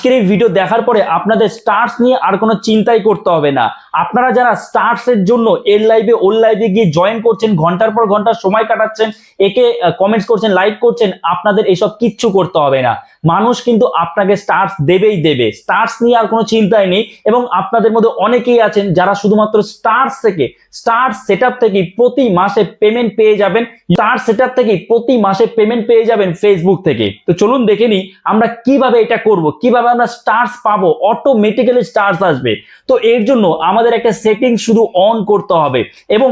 আজকের এই ভিডিও দেখার পরে আপনাদের স্টার্স নিয়ে আর কোনো চিন্তাই করতে হবে না। আপনারা যারা স্টার্স এর জন্য এর লাইভে ওর লাইভে গিয়ে জয়েন করছেন, ঘণ্টার পর ঘণ্টা সময় কাটাচ্ছেন, একে কমেন্টস করছেন লাইক করছেন, আপনাদের এসব কিচ্ছু করতে হবে না। মানুষ কিন্তু আপনাকে স্টার্স দেবেই দেবে। স্টার্স নিয়ে আর কোনো চিন্তাই নেই এবং আপনাদের মধ্যে অনেকেই আছেন যারা শুধুমাত্র স্টার্স থেকে স্টার সেটআপ থেকে প্রতি মাসে পেমেন্ট পেয়ে যাবেন। স্টার সেটআপ থেকে প্রতি মাসে পেমেন্ট পেয়ে যাবেন ফেসবুক থেকে। তো চলুন দেখে নিই আমরা কীভাবে এটা করব, কীভাবে আমরা স্টার্স পাবো অটোমেটিক্যালি স্টার্স আসবে। তো এর জন্য আমাদের একটা সেটিং শুধু অন করতে হবে এবং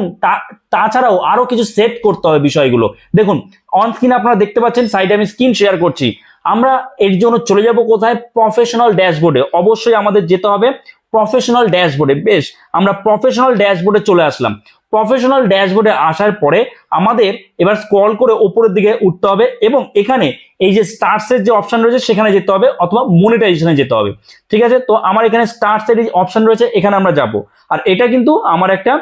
তাছাড়াও আরও কিছু সেট করতে হবে বিষয়গুলো। দেখুন অন স্ক্রিন আপনারা দেখতে পাচ্ছেন সাইডে আমি স্ক্রিন শেয়ার করছি। আমরা এর জন্য চলে যাব কোথায়? প্রফেশনাল ড্যাশবোর্ডে অবশ্যই আমাদের যেতে হবে প্রফেশনাল ড্যাশবোর্ডে বেশ, আমরা প্রফেশনাল ড্যাশবোর্ডে চলে আসলাম। প্রফেশনাল ড্যাশবোর্ডে আসার পরে আমাদের এবার স্ক্রল করে উপরের দিকে উঠতে হবে এবং এখানে এই যে স্টার্সের যে অপশন রয়েছে, সেখানে যেতে হবে অথবা মনিটাইজেশনে যেতে হবে। ঠিক আছে? তো আমার এখানে স্টার্সের যে অপশন রয়েছে, এখানে আমরা যাব। আর এটা কিন্তু আমার একটা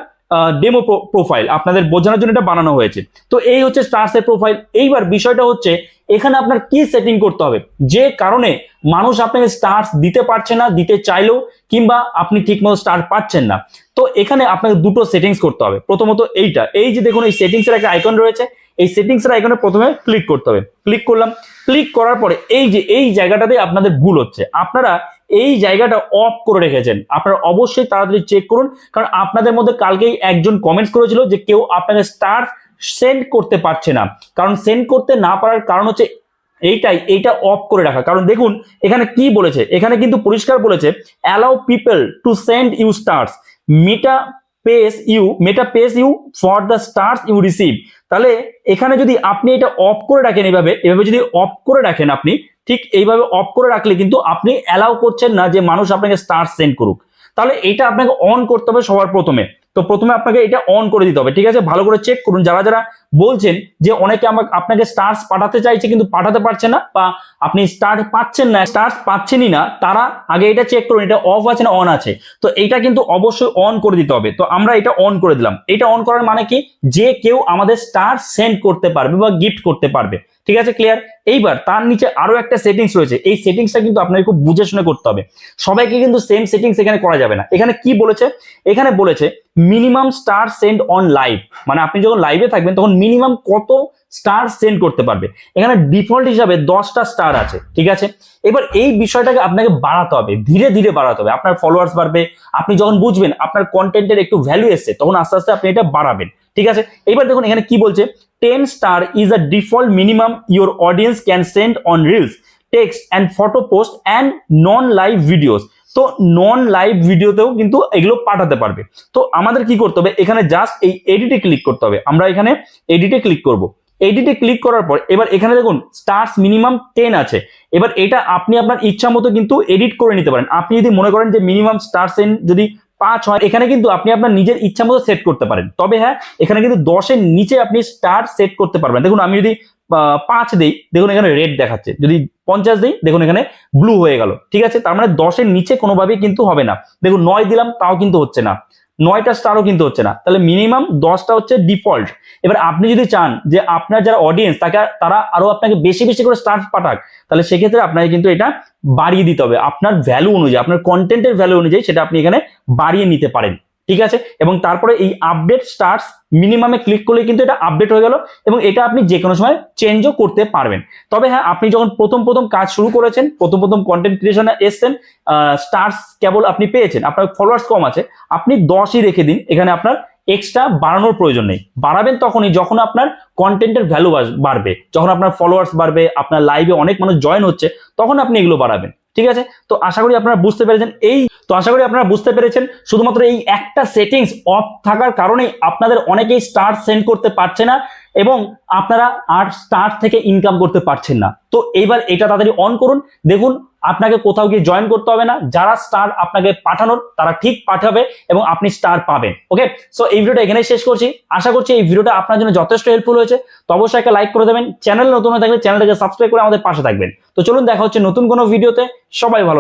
ডেমো প্রোফাইল আপনাদের বোঝানোর জন্য এটা বানানো হয়েছে। তো এই হচ্ছে স্টার্সের প্রোফাইল এইবার বিষয়টা হচ্ছে এখানে আপনার কি সেটিং করতে হবে? যে কারণে মানুষ আপনাকে স্টার্স দিতে পারছে না, দিতে চাইলেও কিংবা আপনি ঠিকমতো স্টার পাচ্ছেন না। তো এখানে আপনাকে দুটো সেটিংস করতে হবে। প্রথমত এইটা। এই যে দেখুন, এই সেটিংসের একটা আইকন রয়েছে। এই সেটিংস এর আইকনে প্রথমে ক্লিক করতে হবে। ক্লিক করলাম। ক্লিক করার পরে এই যে, এই জায়গাটাতে আপনাদের ভুল হচ্ছে। আপনারা এই জায়গাটা অফ করে রেখেছেন। আপনারা অবশ্যই তাড়াতাড়ি চেক করুন। কারণ আপনাদের মধ্যে কালকেই একজন কমেন্টস করেছিল যে কেউ আপনাকে স্টার সেন্ড করতে পারছে না। কারণ সেন্ড করতে না পারার কারণ হচ্ছে এইটাই, এইটা অফ করে রাখা। কারণ দেখুন, এখানে কি বলেছে? এখানে কিন্তু পরিষ্কার বলেছে allow people to send you stars Meta pays you Meta pays you for the stars you receive তাহলে এখানে যদি আপনি এটা অফ করে রাখেন এইভাবে এভাবে যদি অফ করে রাখেন আপনি, ঠিক এইভাবে অফ করে রাখলে কিন্তু আপনি অ্যালাউ করছেন না যে মানুষ আপনাকে স্টার সেন্ড করুক। তাহলে এটা আপনাকে অন করতে হবে সবার প্রথমে। তো প্রথমে আপনাকে এটা অন করে দিতে হবে, ঠিক আছে? ভালো করে চেক করুন। যারা যারা বলছেন যে অনেকে আমাকে, আপনাকে স্টার্স পাঠাতে চাইছে কিন্তু পাঠাতে পারছে না বা আপনি স্টার পাচ্ছেন না স্টার্স পাচ্ছেনই না, তারা আগে এটা চেক করুন, এটা অফ আছে না অন আছে। তো এটা কিন্তু অবশ্যই অন করে দিতে হবে। তো আমরা এটা অন করে দিলাম। এটা অন করার মানে কি? যে কেউ আমাদের স্টার সেন্ড করতে পারবে বা গিফট করতে পারবে। ঠিক আছে? ক্লিয়ার এইবার তার নিচে আরও একটা সেটিংস রয়েছে। এই সেটিংসটা কিন্তু আপনাকে খুব বুঝে শুনে করতে হবে। সবাইকে কিন্তু সেম সেটিংস এখানে করা যাবে না। এখানে কি বলেছে? এখানে বলেছে minimum star send on live. মানে আপনি যখন লাইভে থাকবেন, তখন মিনিমাম কত স্টার সেন্ড করতে পারবে? এখানে ডিফল্ট হিসাবে দশটা স্টার আছে, ঠিক আছে? এবার এই বিষয়টাকে আপনাকে বাড়াতে হবে, ধীরে ধীরে বাড়াতে হবে। আপনার ফলোয়ার্স বাড়বে, আপনি যখন বুঝবেন আপনার কন্টেন্টের একটু ভ্যালু এসছে, তখন আস্তে আস্তে আপনি এটা বাড়াবেন, ঠিক আছে? এবার দেখুন এখানে কি বলছে? Ten star is a default minimum your audience can send on reels text and photo post and non live videos তো নন লাইভ ভিডিওতেও কিন্তু এগুলো পাঠাতে পারবে। তো আমাদের কি করতে হবে? এখানে জাস্ট এই এডিটে ক্লিক করতে হবে। আমরা এখানে এডিটে ক্লিক করব। এডিটে ক্লিক করার পর, এবার এখানে দেখুন স্টার্স মিনিমাম টেন আছে। এবার এটা আপনি আপনার ইচ্ছা মতো কিন্তু এডিট করে নিতে পারেন। আপনি যদি মনে করেন যে মিনিমাম স্টার সেন যদি পাঁচ হয়, এখানে কিন্তু আপনি আপনার নিজের ইচ্ছা মতো সেট করতে পারেন। তবে হ্যাঁ এখানে কিন্তু দশের নিচে আপনি স্টার সেট করতে পারবেন। দেখুন, আমি যদি পাঁচ দেই, দেখুন এখানে রেড দেখাচ্ছে। যদি পঞ্চাশ দিই, দেখুন এখানে ব্লু হয়ে গেল। ঠিক আছে? তার মানে দশের নিচে কোনোভাবেই কিন্তু হবে না। দেখুন, নয় দিলাম, তাও কিন্তু হচ্ছে না। নয়টা স্টারও কিন্তু হচ্ছে না। তাহলে মিনিমাম দশটা হচ্ছে ডিফল্ট এবার আপনি যদি চান যে আপনার যারা অডিয়েন্স তাকে তারা আরও আপনাকে বেশি বেশি করে স্টার পাঠাক, তাহলে সেক্ষেত্রে আপনাকে কিন্তু এটা বাড়িয়ে দিতে হবে। আপনার ভ্যালু অনুযায়ী, আপনার কন্টেন্টের ভ্যালু অনুযায়ী সেটা আপনি এখানে বাড়িয়ে নিতে পারেন। ঠিক আছে? এবং তারপরে এই আপডেট স্টার্স মিনিমামে ক্লিক করলে কিন্তু এটা আপডেট হয়ে গেল এবং এটা আপনি যে কোনো সময় চেঞ্জও করতে পারবেন। তবে হ্যাঁ আপনি যখন প্রথম প্রথম কাজ শুরু করেছেন, প্রথম প্রথম কন্টেন্ট ক্রিয়েশনে এসছেন স্টার্স কেবল আপনি পেয়েছেন, আপনার ফলোয়ার্স কম আছে, আপনি দশই রেখে দিন, এখানে আপনার এক্সট্রা বাড়ানোর প্রয়োজন নেই। বাড়াবেন তখনই যখন আপনার কন্টেন্টের ভ্যালু বাড়বে, যখন আপনার ফলোয়ার্স বাড়বে, আপনার লাইভে অনেক মানুষ জয়েন হচ্ছে, তখন আপনি এগুলো বাড়াবেন। ঠিক আছে? তো আশা করি আপনারা বুঝতে পেরেছেন। এই তো আশা করি আপনারা বুঝতে পেরেছেন, শুধুমাত্র এই একটা সেটিংস অফ থাকার কারণেই আপনাদের অনেকেই স্টার সেন্ড করতে পারছে না এবং আপনারা আর স্টার থেকে ইনকাম করতে পারছেন না। তো এইবার এটা তাড়াতাড়ি অন করুন। দেখুন আপনাকে কোথাও গিয়ে জয়েন করতে হবে না। যারা স্টার আপনাকে পাঠানোর, তারা ঠিক পাঠাবে এবং আপনি স্টার পাবেন ওকে সো এই ভিডিওটা এখানেই শেষ করছি। আশা করছি এই ভিডিওটা আপনার জন্য যথেষ্ট হেল্পফুল হয়েছে। তো অবশ্যই একটা লাইক করে দেবেন। চ্যানেল নতুন হয়ে থাকলে চ্যানেলটাকে সাবস্ক্রাইব করে আমাদের পাশে থাকবেন। তো চলুন, দেখা হচ্ছে নতুন কোনো ভিডিওতে সবাই ভালো